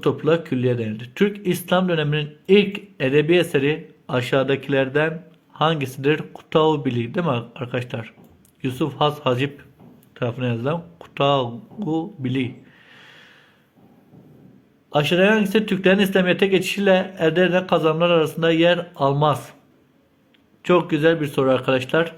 bu topluluğa külliye denildi. Türk İslam döneminin ilk edebi eseri aşağıdakilerden hangisidir? Kutav Bili değil mi arkadaşlar? Yusuf Has Hacip tarafına yazılan Kutavu Bili. Aşağıda hangisi Türklerin İslamiyet'e geçişiyle elde edilen kazanımlar arasında yer almaz? Çok güzel bir soru arkadaşlar.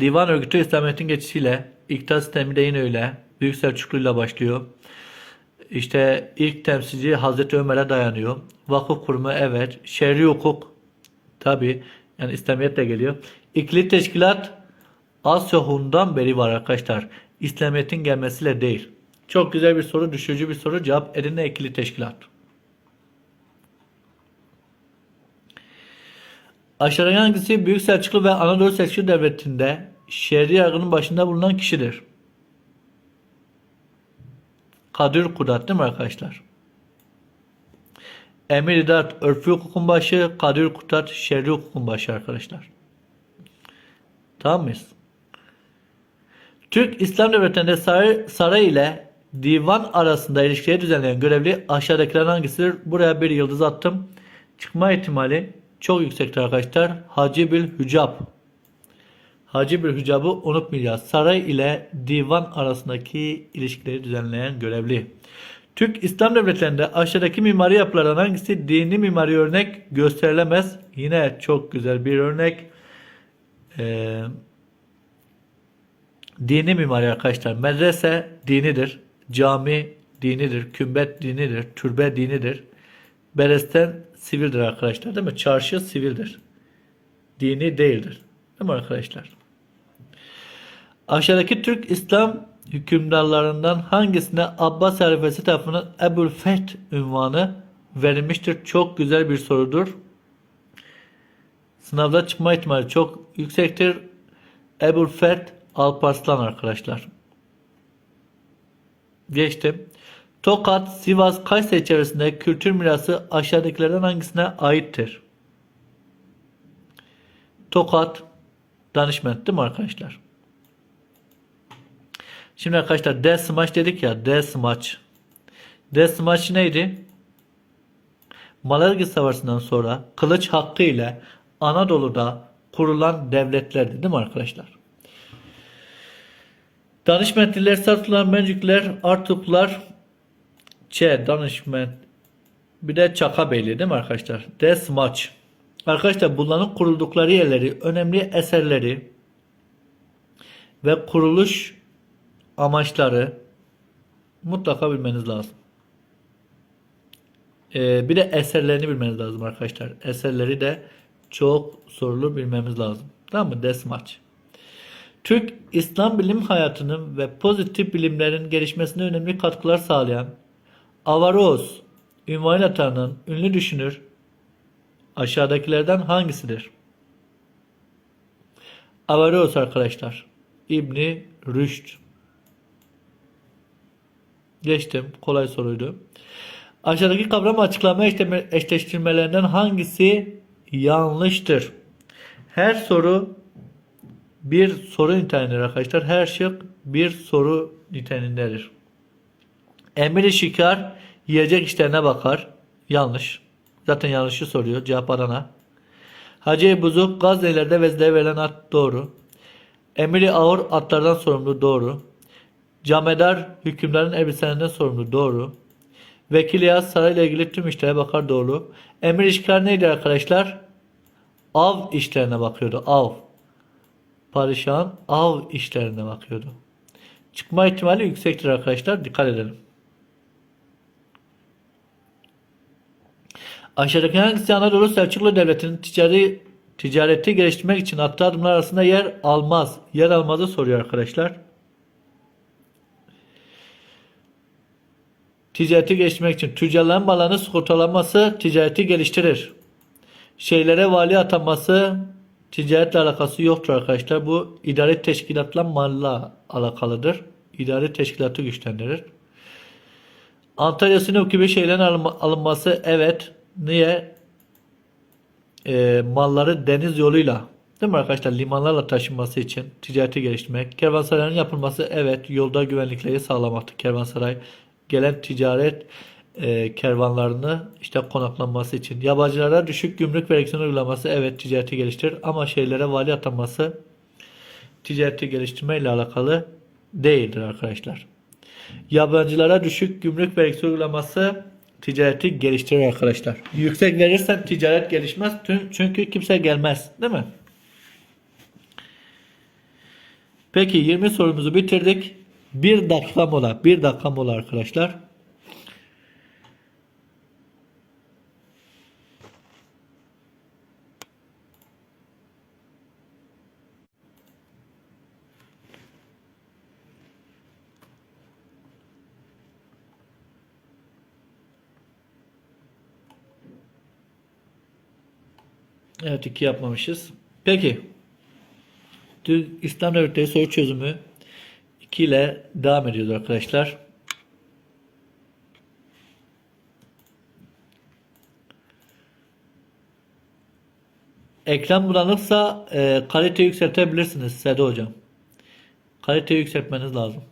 Divan örgütü İslamiyet'in geçişiyle, iktidar sistemi de yine öyle. Büyük Selçuklu ile başlıyor. İşte ilk temsilci Hazreti Ömer'e dayanıyor. Vakıf kurumu evet. Şer'i hukuk tabi yani İslamiyet de geliyor. İkili teşkilat Asya Hun'dan beri var arkadaşlar. İslamiyet'in gelmesiyle değil. Çok güzel bir soru, düşürücü bir soru. Cevap Edirne ikili teşkilat. Aşağıdaki hangisi Büyük Selçuklu ve Anadolu Selçuklu Devleti'nde şer'i yargının başında bulunan kişidir? Kadir Kudat değil mi arkadaşlar? Emir İdat örfü hukukun başı, Kadir Kudat şer'i hukukun başı arkadaşlar. Tamam mıyız? Türk İslam Devleti'nde saray, saray ile divan arasında ilişkileri düzenleyen görevli aşağıdakilerden hangisidir? Buraya bir yıldız attım. Çıkma ihtimali çok yüksektir arkadaşlar. Hacı Bil Hücab. Hacı Bil Hücab'ı unutmayacağız. Saray ile divan arasındaki ilişkileri düzenleyen görevli. Türk İslam devletlerinde aşağıdaki mimari yapılardan hangisi dini mimari örnek gösterilemez? Yine çok güzel bir örnek. Ee, dini mimari arkadaşlar. Medrese dinidir. Cami dinidir. Kümbet dinidir. Türbe dinidir. Beresten sivildir arkadaşlar değil mi? Çarşı sivildir. Dini değildir. Değil mi arkadaşlar? Aşağıdaki Türk İslam hükümdarlarından hangisine Abbas halifesi tarafından Ebul Feth ünvanı verilmiştir? Çok güzel bir sorudur. Sınavda çıkma ihtimali çok yüksektir. Ebul Feth Alparslan arkadaşlar. Geçtim. Tokat, Sivas, Kayseri çevresinde kültür mirası aşağıdakilerden hangisine aittir? Tokat, danışment değil mi arkadaşlar? Şimdi arkadaşlar D smaç dedik ya D smaç. D smaç neydi? Malazgirt Savaşı'ndan sonra kılıç hakkı ile Anadolu'da kurulan devletlerdi değil mi arkadaşlar? Danışmentliler, Sartılar, Mencükler, Artuklar, Ç, Danışment, bir de Çakabeyli değil mi arkadaşlar? D smaç. Arkadaşlar bunların kuruldukları yerleri, önemli eserleri ve kuruluş amaçları mutlaka bilmeniz lazım. Ee, bir de eserlerini bilmeniz lazım arkadaşlar. Eserleri de çok sorulu bilmemiz lazım. Tamam mı? Desmaç. Türk İslam bilim hayatının ve pozitif bilimlerin gelişmesine önemli katkılar sağlayan Avaroz ünvanıyla tanınan ünlü düşünür aşağıdakilerden hangisidir? Avaroz arkadaşlar. İbni Rüşd. Geçtim. Kolay soruydu. Aşağıdaki kavram açıklama eşleştirmelerinden hangisi yanlıştır? Her soru bir soru niteliğindedir arkadaşlar. Her şık bir soru niteliğindedir. Emir şikar yiyecek işlerine bakar. Yanlış. Zaten yanlışı soruyor. Cevap Adana. Hacı Buzuk Gaznelerde vezlere verilen at doğru. Emiri ağır atlardan sorumlu doğru. Camedar hükümlerin elbiselerinden sorumlu doğru. Vekil Yaz sarayla ilgili tüm işlere bakar doğru. Emir işgal neydi arkadaşlar? Av işlerine bakıyordu. Av. Padişahın av işlerine bakıyordu. Çıkma ihtimali yüksektir arkadaşlar. Dikkat edelim. Aşağıdaki hangisi Anadolu Selçuklu Devleti'nin ticari ticareti geliştirmek için attığı adımlar arasında yer almaz? Yer almazı soruyor arkadaşlar. Ticareti geliştirmek için tüccarların mallarını skortalanması ticareti geliştirir. Şeylere vali atanması ticaretle alakası yoktur arkadaşlar. Bu idare teşkilatla malla alakalıdır. İdare teşkilatı güçlendirir. Antalya Sinop gibi şeylerin alınma- alınması evet. Niye? Ee, malları deniz yoluyla değil mi arkadaşlar? Limanlarla taşınması için ticareti geliştirmek. Kervansarayın yapılması evet. Yolda güvenlikleri sağlamaktır kervansaray. Gelen ticaret e, kervanlarını işte konaklanması için. Yabancılara düşük gümrük vergisini uygulaması evet ticareti geliştirir ama şeylere vali atanması ticareti geliştirme ile alakalı değildir arkadaşlar. Yabancılara düşük gümrük vergisi uygulaması ticareti geliştirir arkadaşlar. Yüksek verirsen ticaret gelişmez çünkü kimse gelmez değil mi? Peki 20 sorumuzu bitirdik. 1 dakika mola. 1 dakika mola arkadaşlar. Evet iki yapmamışız. Peki. Dün İslam devletleri soru çözümü 2 ile devam ediyoruz arkadaşlar. Ekran bulanıksa e, kaliteyi yükseltebilirsiniz Sede hocam. Kaliteyi yükseltmeniz lazım.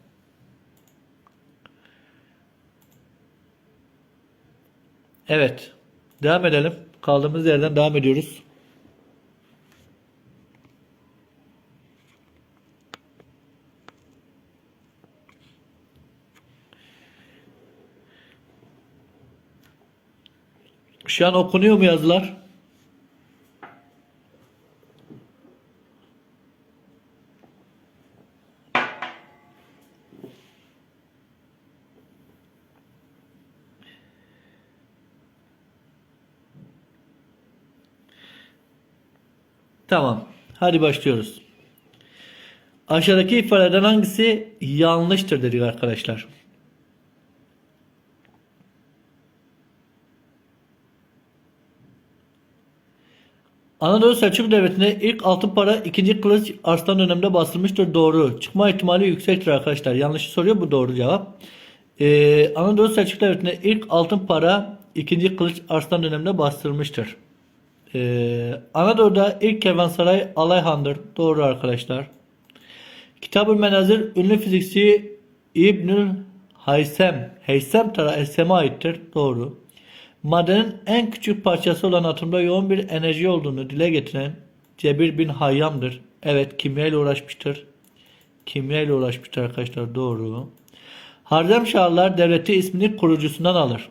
Evet. Devam edelim. Kaldığımız yerden devam ediyoruz. Şu an okunuyor mu yazılar? Tamam. Hadi başlıyoruz. Aşağıdaki ifadelerden hangisi yanlıştır dedik arkadaşlar. Anadolu Selçuklu Devleti'nde ilk altın para ikinci kılıç Arslan döneminde basılmıştır. Doğru. Çıkma ihtimali yüksektir arkadaşlar. Yanlış soruyor bu doğru cevap. Ee, Anadolu Selçuklu Devleti'nde ilk altın para ikinci kılıç Arslan döneminde bastırılmıştır. Ee, Anadolu'da ilk kervansaray Alayhan'dır. Doğru arkadaşlar. Kitab-ı Menazir ünlü fizikçi İbnül Haysem, Heysem Tara Essem'e aittir. Doğru. Madenin en küçük parçası olan atomda yoğun bir enerji olduğunu dile getiren Cebir bin Hayyam'dır. Evet kimya ile uğraşmıştır. Kimya ile uğraşmıştır arkadaşlar. Doğru. Harzemşahlar devleti ismini kurucusundan alır.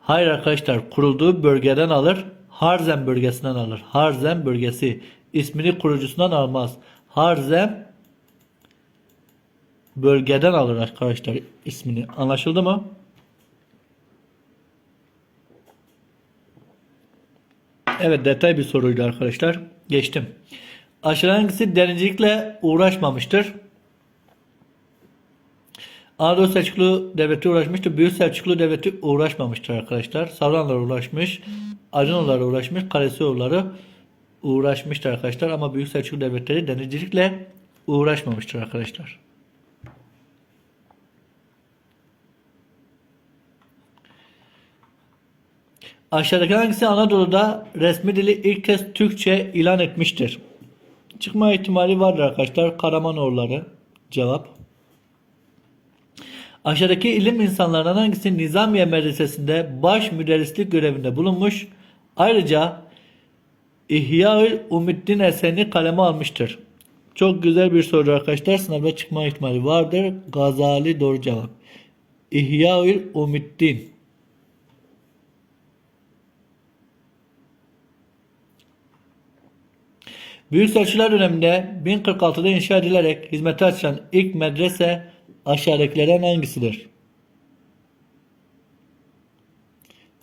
Hayır arkadaşlar kurulduğu bölgeden alır. Harzem bölgesinden alır. Harzem bölgesi ismini kurucusundan almaz. Harzem bölgeden alır arkadaşlar ismini. Anlaşıldı mı? Evet detay bir soruydu arkadaşlar. Geçtim. Aşağıdan hangisi denizcilikle uğraşmamıştır? Anadolu Selçuklu Devleti uğraşmıştır. Büyük Selçuklu Devleti uğraşmamıştır arkadaşlar. Savranlar uğraşmış. Acınoğulları uğraşmış. Kalesioğulları uğraşmıştır arkadaşlar. Ama Büyük Selçuklu Devletleri denizcilikle uğraşmamıştır arkadaşlar. Aşağıdaki hangisi Anadolu'da resmi dili ilk kez Türkçe ilan etmiştir? Çıkma ihtimali vardır arkadaşlar. Karamanoğulları. Cevap. Aşağıdaki ilim insanlarından hangisi Nizamiye Medresesi'nde baş müderrislik görevinde bulunmuş? Ayrıca İhya-ül Umuddin eserini kaleme almıştır. Çok güzel bir soru arkadaşlar. Sınavda çıkma ihtimali vardır. Gazali doğru cevap. İhya-ül Umuddin. Büyük Selçuklar döneminde 1046'da inşa edilerek hizmete açılan ilk medrese aşağıdakilerden hangisidir?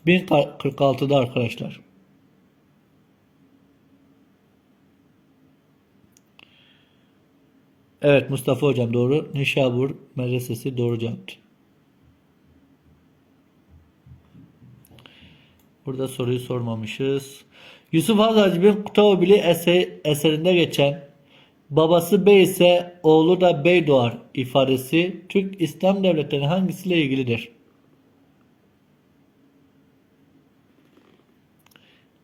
1046'da arkadaşlar. Evet Mustafa hocam doğru. Nişabur medresesi doğru cevaptı. Burada soruyu sormamışız. Yusuf Hazarcı'nın Kutavubili eser, eserinde geçen babası bey ise oğlu da bey doğar ifadesi Türk İslam devletlerinin hangisiyle ilgilidir?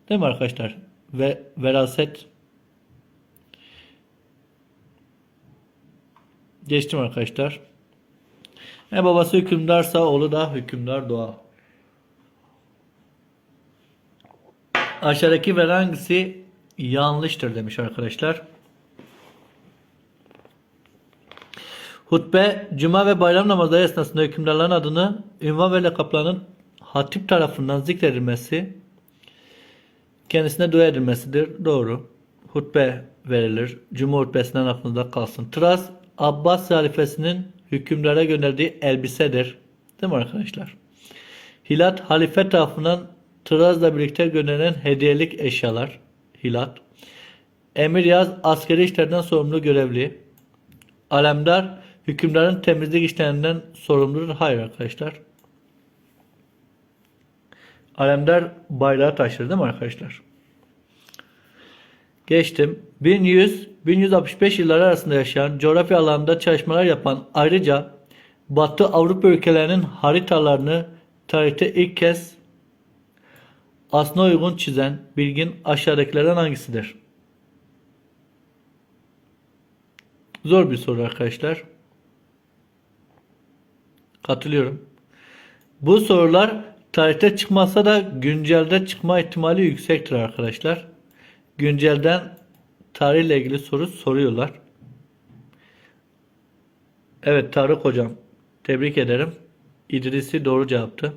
Değil mi arkadaşlar? Ve veraset Geçtim arkadaşlar. E babası hükümdarsa oğlu da hükümdar doğar. Aşağıdaki ve hangisi yanlıştır demiş arkadaşlar. Hutbe, cuma ve bayram namazları esnasında hükümdarların adını ünvan ve lakaplarının hatip tarafından zikredilmesi kendisine dua edilmesidir. Doğru. Hutbe verilir. Cuma hutbesinden aklınızda kalsın. Tıras, Abbas halifesinin hükümdara gönderdiği elbisedir. Değil mi arkadaşlar? Hilat, halife tarafından tırazla birlikte gönderilen hediyelik eşyalar. Hilat. Emir Yaz, askeri işlerden sorumlu görevli. Alemdar, hükümdarın temizlik işlerinden sorumludur. Hayır arkadaşlar. Alemdar bayrağı taşır değil mi arkadaşlar? Geçtim. 1100-1165 yılları arasında yaşayan, coğrafya alanında çalışmalar yapan ayrıca Batı Avrupa ülkelerinin haritalarını tarihte ilk kez aslına uygun çizen bilgin aşağıdakilerden hangisidir? Zor bir soru arkadaşlar. Katılıyorum. Bu sorular tarihte çıkmasa da güncelde çıkma ihtimali yüksektir arkadaşlar. Güncelden tarihle ilgili soru soruyorlar. Evet Tarık hocam tebrik ederim. İdris'i doğru cevaptı.